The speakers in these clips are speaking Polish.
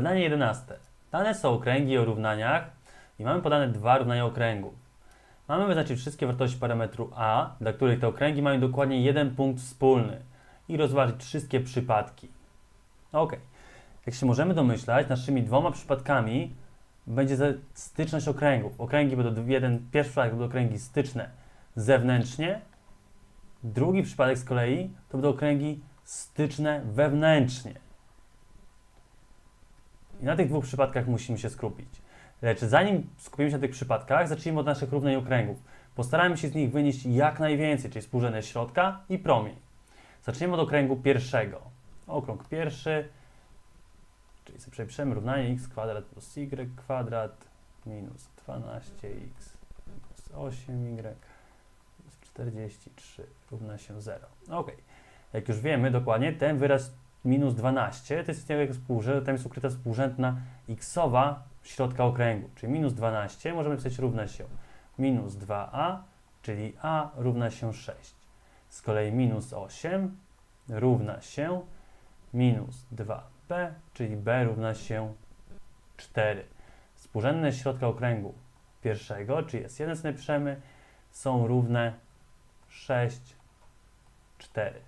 Zadanie 11. Dane są okręgi o równaniach i mamy podane dwa równania okręgów. Mamy wyznaczyć wszystkie wartości parametru a, dla których te okręgi mają dokładnie jeden punkt wspólny i rozważyć wszystkie przypadki. Ok. Jak się możemy domyślać, naszymi dwoma przypadkami będzie styczność okręgów. Okręgi będą jeden, pierwszy przypadek będą okręgi styczne zewnętrznie, drugi przypadek z kolei to będą okręgi styczne wewnętrznie. I na tych dwóch przypadkach musimy się skupić. Lecz zanim skupimy się na tych przypadkach, zacznijmy od naszych równań okręgów. Postarajmy się z nich wynieść jak najwięcej, czyli współrzędne środka i promień. Zaczniemy od okręgu pierwszego. Okrąg pierwszy, czyli sobie przepiszemy równanie x kwadrat plus y kwadrat minus 12x plus 8y plus 43 równa się 0. Ok. Jak już wiemy dokładnie, ten wyraz minus 12 to jest jak współrzędna, tam jest ukryta współrzędna xowa środka okręgu, czyli minus 12 możemy pisać równa się minus 2a, czyli a równa się 6. Z kolei minus 8 równa się minus 2b, czyli b równa się 4. Współrzędne środka okręgu pierwszego, czyli S1 sobie napiszemy, są równe 6, 4.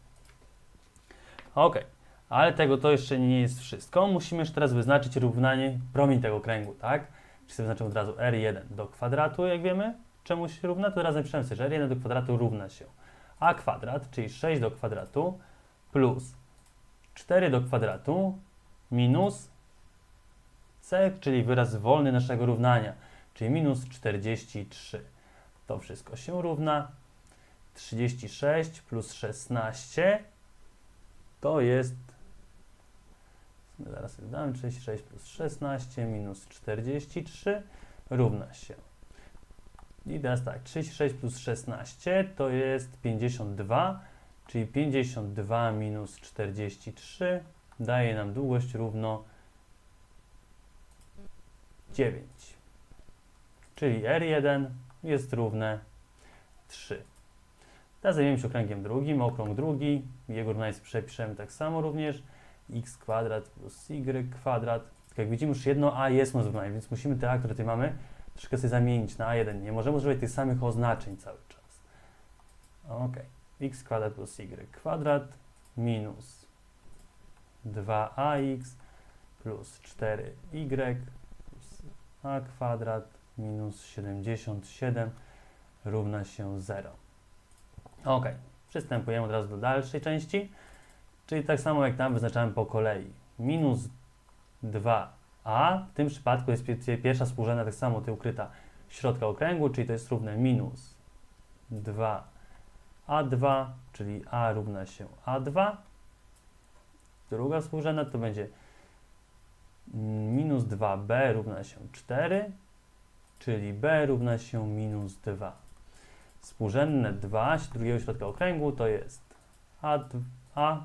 Ok, ale tego to jeszcze nie jest wszystko. Musimy już teraz wyznaczyć równanie promień tego kręgu, tak? Czyli sobie wyznaczymy od razu R1 do kwadratu, jak wiemy, czemuś równa, to teraz napiszemy sobie, że R1 do kwadratu równa się A kwadrat, czyli 6 do kwadratu, plus 4 do kwadratu, minus C, czyli wyraz wolny naszego równania, czyli minus 43. To wszystko się równa. 36 plus 16 to jest. Zaraz sobie damy 36 plus 16 minus 43 równa się. I teraz tak, 36 plus 16 to jest 52, czyli 52 minus 43 daje nam długość równo 9. Czyli R1 jest równe 3. Teraz zajmiemy się okręgiem drugim. Okrąg drugi, jego równanie przepiszemy tak samo również. X kwadrat plus y kwadrat. Tak jak widzimy, już jedno a jest mu równanie, więc musimy te a, które tutaj mamy, troszkę sobie zamienić na a1. Nie możemy używać tych samych oznaczeń cały czas. Ok. x kwadrat plus y kwadrat minus 2ax plus 4y plus a kwadrat minus 77 równa się 0. Ok, przystępujemy od razu do dalszej części, czyli tak samo jak tam wyznaczamy po kolei. Minus 2a, w tym przypadku jest pie- pierwsza współrzędna tak samo tutaj ukryta środka okręgu, czyli to jest równe minus 2a2, czyli a równa się a2. Druga współrzędna to będzie minus 2b równa się 4, czyli b równa się minus 2. Współrzędne 2 drugiego środka okręgu to jest a, a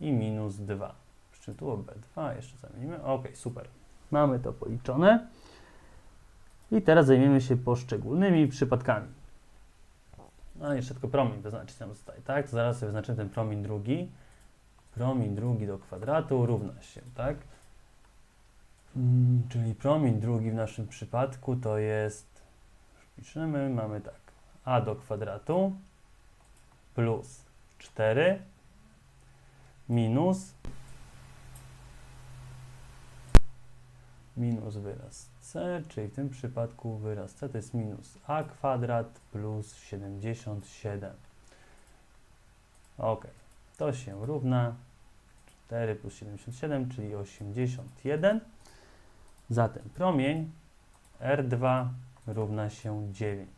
i minus 2. Przy tu było b2, jeszcze zamienimy. Ok, super. Mamy to policzone. I teraz zajmiemy się poszczególnymi przypadkami. No jeszcze tylko promień wyznaczyć nam zostaje, tak? To zaraz sobie wyznaczymy ten promień drugi. Promień drugi do kwadratu równa się, tak? Mm, czyli promień drugi w naszym przypadku to jest, piszemy, mamy tak, a do kwadratu plus 4 minus minus wyraz c, czyli w tym przypadku wyraz c to jest minus a kwadrat plus 77. Ok, to się równa 4 plus 77, czyli 81. Zatem promień R2 równa się 9.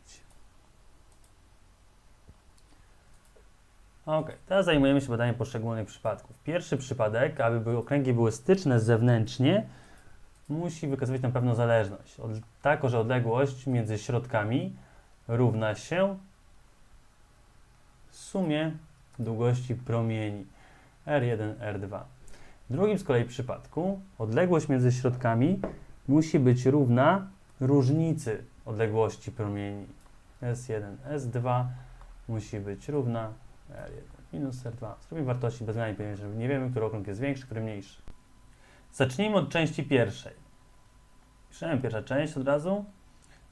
Ok, teraz zajmujemy się badaniem poszczególnych przypadków. Pierwszy przypadek, aby okręgi były styczne zewnętrznie, musi wykazywać na pewną zależność. Od, że odległość między środkami równa się sumie długości promieni R1, R2. W drugim z kolei przypadku odległość między środkami musi być równa różnicy odległości promieni. S1, S2 musi być równa R1 minus R2. Zrobimy wartości bez zmiany, ponieważ nie wiemy, który okrąg jest większy, który mniejszy. Zacznijmy od części pierwszej. Piszemy pierwsza część od razu.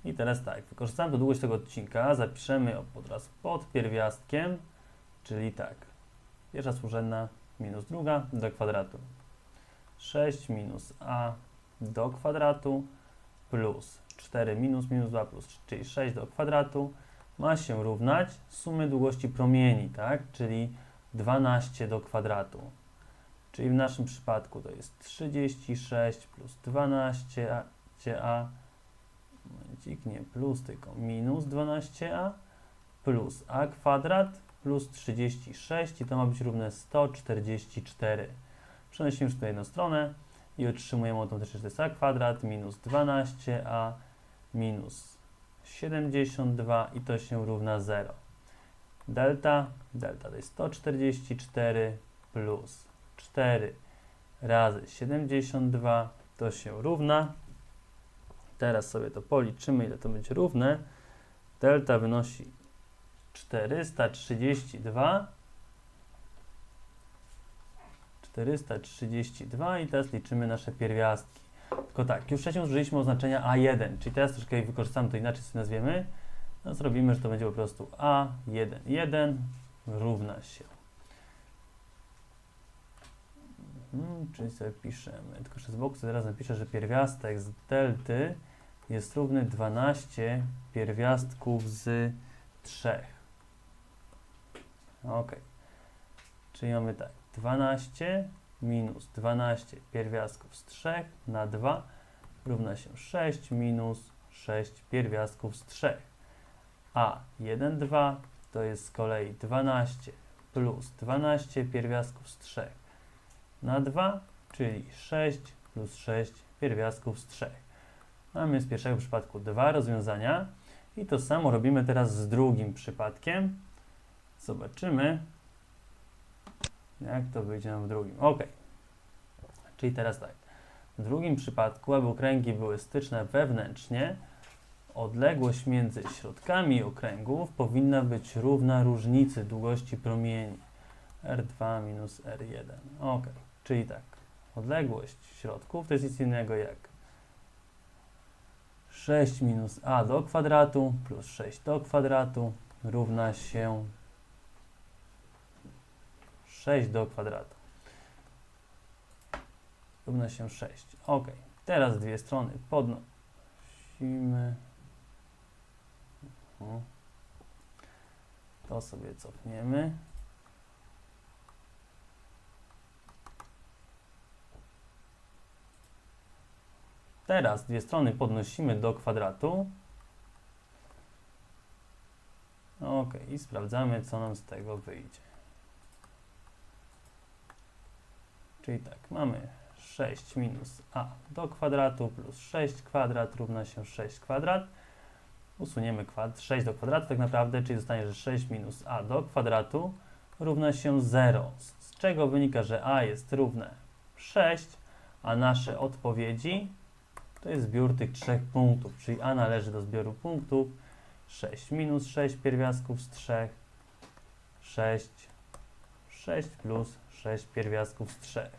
I teraz tak, wykorzystamy długość tego odcinka, zapiszemy od razu pod pierwiastkiem, czyli tak, pierwsza współrzędna minus druga do kwadratu. 6 minus a do kwadratu plus 4 minus minus 2 plus, czyli 6 do kwadratu ma się równać sumy długości promieni, tak? Czyli 12 do kwadratu. Czyli w naszym przypadku to jest 36 plus 12a, a momencik, nie plus, tylko minus 12a plus a kwadrat plus 36 i to ma być równe 144. Przenosimy już na jedną stronę i otrzymujemy automatycznie, że to jest a kwadrat minus 12a minus 72 i to się równa 0. Delta, delta to jest 144 plus 4 razy 72 to się równa. Teraz sobie to policzymy, ile to będzie równe. Delta wynosi 432 432 i teraz liczymy nasze pierwiastki. Tylko tak, już wcześniej użyliśmy oznaczenia A1, czyli teraz troszkę wykorzystamy to inaczej, sobie nazwiemy. No zrobimy, że to będzie po prostu A1, 1 równa się. Mhm, czyli sobie piszemy, tylko że z boku teraz napiszę, że pierwiastek z delty jest równy 12 pierwiastków z 3. Ok. Czyli mamy tak, 12 minus 12 pierwiastków z 3 na 2 równa się 6 minus 6 pierwiastków z 3. A 1, 2 to jest z kolei 12 plus 12 pierwiastków z 3 na 2, czyli 6 plus 6 pierwiastków z 3. Mamy z pierwszego przypadku dwa rozwiązania i to samo robimy teraz z drugim przypadkiem. Zobaczymy, jak to wyjdzie nam w drugim. Ok. Czyli teraz tak. W drugim przypadku, aby okręgi były styczne wewnętrznie, odległość między środkami okręgów powinna być równa różnicy długości promieni R2 minus R1. Ok. Czyli tak. Odległość środków to jest nic innego jak 6 minus a do kwadratu plus 6 do kwadratu równa się 6 do kwadratu. Równa się 6. Ok. Teraz dwie strony podnosimy. To sobie cofniemy. Teraz dwie strony podnosimy do kwadratu. Ok, i sprawdzamy, co nam z tego wyjdzie. Czyli tak, mamy 6 minus a do kwadratu plus 6 kwadrat równa się 6 kwadrat. Usuniemy kwad 6 do kwadratu tak naprawdę, czyli zostanie, że 6 minus a do kwadratu równa się 0. Z czego wynika, że a jest równe 6, a nasze odpowiedzi to jest zbiór tych trzech punktów, czyli a należy do zbioru punktów 6 minus 6 pierwiastków z 3, 6, 6 plus 6 pierwiastków z 3.